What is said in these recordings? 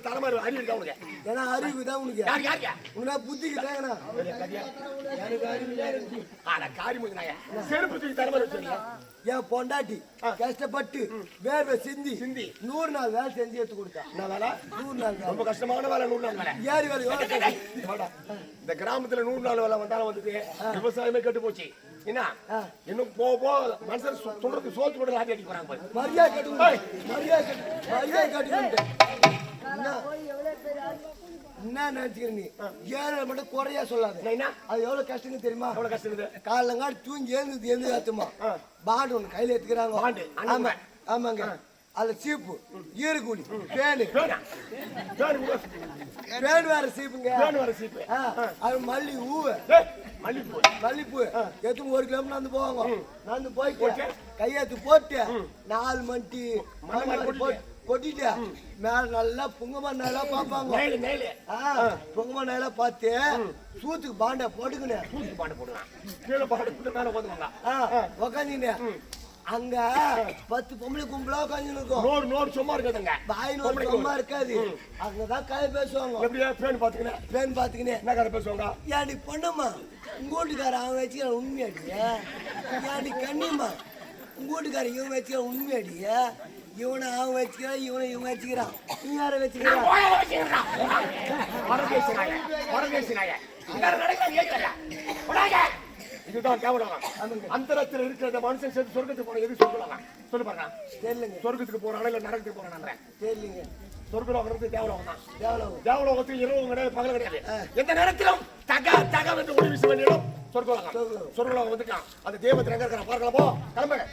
தலைமாரி அறிவு இருக்கா உனக்கு? ஏன்னா அறிவு தான் உனக்கு. யார் யாருக்கா? உனக்கு புத்திக்கு தாங்கண்ணா ஆனா காரி முடிஞ்சாங்க செருப்பு தூக்கி தலைமாரி வச்சிருக்கீங்க என் பொண்டாட்டி கஷ்டப்பட்டு வேர்வை சிந்தி சிந்தி. நூறு நாள் வேலை செஞ்சு எடுத்து கொடுத்தா. என்ன வேலை? நூறு நாள் ரொம்ப கஷ்டமான வேலை நூறு நாள் வேலை. ஏறி வேலை. இந்த கிராமத்துல நூறு நாள் வேலை வந்தாலும் வந்துட்டு விவசாயமே கெட்டு போச்சு. என்ன. இன்னும் போக போக மனுஷன் சொ- சொல்றது சோத்து அடிக்க போறாங்க பாரு. மரியாதை கட்டு மரியாதை கட்டு மரியாதை கட்டு என்ன? நினைச்சுக்கிற நீ? ஏழை மட்டும் குறையா சொல்லாத. அது எவ்வளவு கஷ்டம்னு தெரியுமா? எவ்வளவு கஷ்டம் காலங்காடு தூங்கி எழுந்து எழுந்து ஏத்துமா? பாண்டு ஒண்ணு கையில எடுத்துக்கிறாங்க ஆமா ஆமாங்க. அதுல சீப்பு ஈரக்கூலி பேனு. பேன்? வேற சீப்புங்க. வர சீப்பு. அது மல்லி ஊவு. மல்லிப்பூ. மல்லிப்பூ. எத்தனை ஒரு கிலோமீட்டர் நடந்து போவாங்க. நடந்து போயிட்டு கையெழுத்து போட்டு நாலு மணிக்கு மணி மாதிரி கொட்டிட்டு. மேல நல்லா புங்கமா நல்லா பார்ப்பாங்க. புங்கமா நல்லா பார்த்து சூத்துக்கு பாண்டா போட்டுக்கினேன் தூக்கி பாட்டு போடுவான் கீழே பாட்டு போட்டு மேல உட்காந்துவாங்க உக்காந்துக்கினேன் அங்க பத்து பொம்பளை கும்பலா உட்காந்து இருக்கும். நோறு நோறு சும்மா இருக்காதுங்க. வாய் நோட்டு சும்மா இருக்காது. அங்கதான் கதை பேசுவாங்க. எப்படியா? பேன் பாத்துக்கினேன் பேன் பாத்துக்கினேன் என்ன கதை பேசுவாங்க? ஏன்டி பொண்ணம்மா உங்க வீட்டுக்கார அவன் வச்சுக்கிற உண்மையாடி ஏன்டி கண்ணியம்மா உங்க வீட்டுக்கார இவன் வச்சுக்கிற உண்மையாடி இவனை அவன் வச்சுக்கிறான் இவனை இவன் வச்சுக்கிறான் நீ யாரை வச்சுக்கிறான் இதுதான் கேவலம் அந்தரத்தில் இருக்கிற மனுஷன் சேர்த்து சொர்க்கத்துக்கு போன எது சொல்லலாம் சொல்லு பாருங்க. தெரியலங்க. சொர்க்கத்துக்கு போறானா இல்ல நரகத்துக்கு போறானா தெரியலங்க. சொர்க்கலோகத்துக்கு தேவலோகம் தான். எவ்வளவு தேவலோகத்தில் இரவு கிடையாது பகல் கிடையாது. எந்த நேரத்திலும் தக தக என்று ஒளி வீச இடம் சொர்க்கலோகம். சொர்க்கலோகம். வந்துட்டான். அது தேவத்தில் எங்க இருக்கிற பார்க்கலாம் போ. கிளம்புங்க.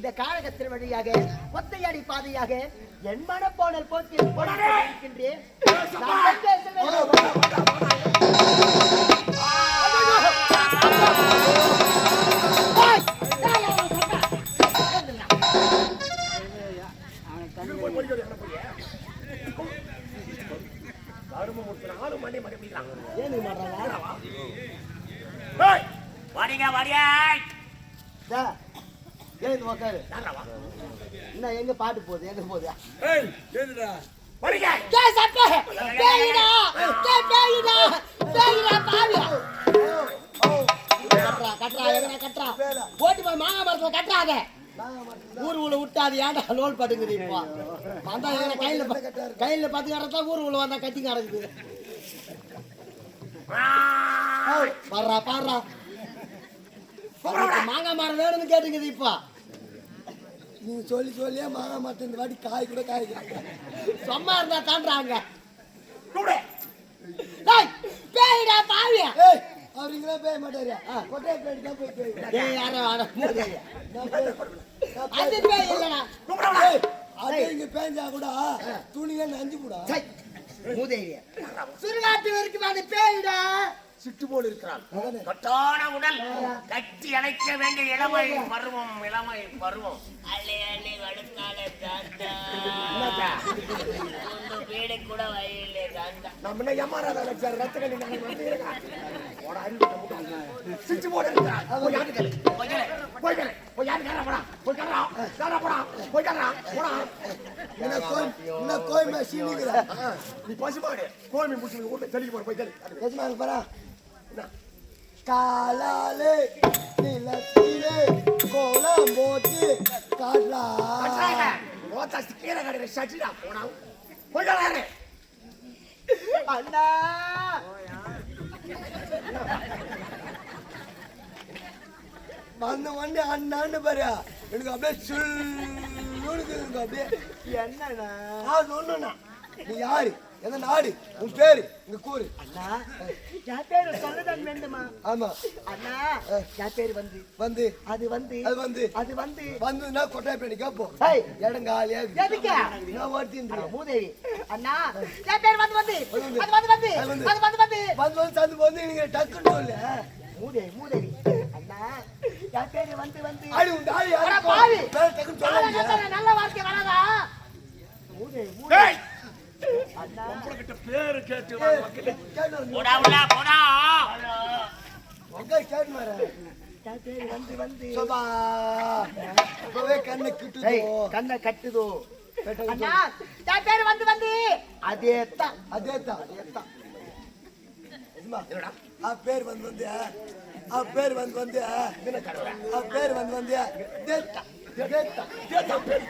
இந்த காரகத்தின் வழியாக ஒத்தையடி பாதையாக என் போக்கில் நாலு மணி மணி பிடிக்கலாம் ஏன் மாட்டாங்க வாடிங்க வாடியா ஏன் உக்காரு. யாரா வா? என்ன எங்க பாட்டு போகுது? எங்க போகுது? கட்டாத ஊர் உள்ள விட்டாது ஏன்டா லோல் படுங்குது இப்போ? வந்தா எங்க கையில கையில பத்து கடத்தா ஊர் உள்ள வந்தா கத்தி கிடக்குது பாடுறா பாடுறா. மாங்காய் மரம் வேணும்னு கேட்டுக்குது இப்போ. நீங்க சொல்லி சொல்லியே மாங்க மாட்டேன். இந்த வாட்டி காய் கூட காய்க்கிறாங்க சும்மா இருந்தா தாண்டாங்க பேயிடா பாவியா. ஏய் அவர் இங்கே பேய மாட்டாரு கொட்டையை பேடி தான் போய் பேய் ஏய் யாரோ நான் அது பேய். இல்லடா. அதே இங்க பேஞ்சா கூட துணிங்க நஞ்சு கூட மூதேவியா. சுடுகாட்டு வரைக்கும் அது பேயிடா. சிட்டு போல் இருக்கிறான் கட்டான உடல். கட்டி அணைக்க வேண்டிய இளமை பருவம் இளமை பருவம். அள்ளி அள்ளி வடுக்கால தாத்தா. பீடை கூட வயலே தாத்தா. நம்ம என்ன ரத்த நாங்கள் வந்து சிட்டு போல் இருக்கிறான் போய் யாரு கேளு போய் கேளு போய் யாரு கேளா போடா. போய் கேளா போடா. போய் போடா. என்ன கோய் என்ன கோய் மே சீனிக்குற நீ பசுமாடு கோழி முடிச்சு ஊர்ல தெளிக்க போற போய் எஜமான் பாரா காலாலே நிலத்திலே கோலம் போட்டு காட்டலா. ஓத்தா கீரை கடையில சட்டிடா போனா போய் கேளா அண்ணா! வந்த வண்டி அண்ணான்னு பாரு. எனக்கு அப்படியே எனக்கு அப்படியே. என்னண்ணா? ஆ சொன்னா நீ யாரு? எந்த நாடு? உன் பேரு? இங்க கூறு. அண்ணா என் பேரு? சொல்லதான் வேண்டுமா? ஆமா. அண்ணா என் பேரு வந்து? வந்து. அது வந்து. அது வந்து. அது வந்து. வந்துன்னா கொட்டாய் பேணி கேப்போம் ஏய், இடம் காலியா இருக்கு. எதுக்கு? நான் அட, மூதேவி. அண்ணா என் பேரு? வந்து வந்து. அது வந்து. வந்து அது வந்து. வந்து வந்து. வந்து வந்து சந்து வந்து நீங்க டக்குன்னு சொல்லு. மூதேவி மூதேவி. அண்ணா என் பேரு? வந்து வந்து. ஆடி. பேர் டக்குன்னு காலகட்டத்துல நல்ல வார்த்தை வராதா? மூதேவி மூதேவி. உங்ககிட்ட பேரு கேட்டு. போடா உள்ள போடா உங்க கேட்டு பேரு வந்து வந்து சபா. இப்பவே கண்ணை கிட்டுதோ. கண்ணை கட்டுதோ பேரு வந்து வந்து அதே தான் அதேதான். எஜமா, ஆ பேர் வந்து வந்து ஆ பேர் வந்து வந்து ஆ பேர் வந்து வந்து தேத்தா, தேத்தா. கேட்டா பேரு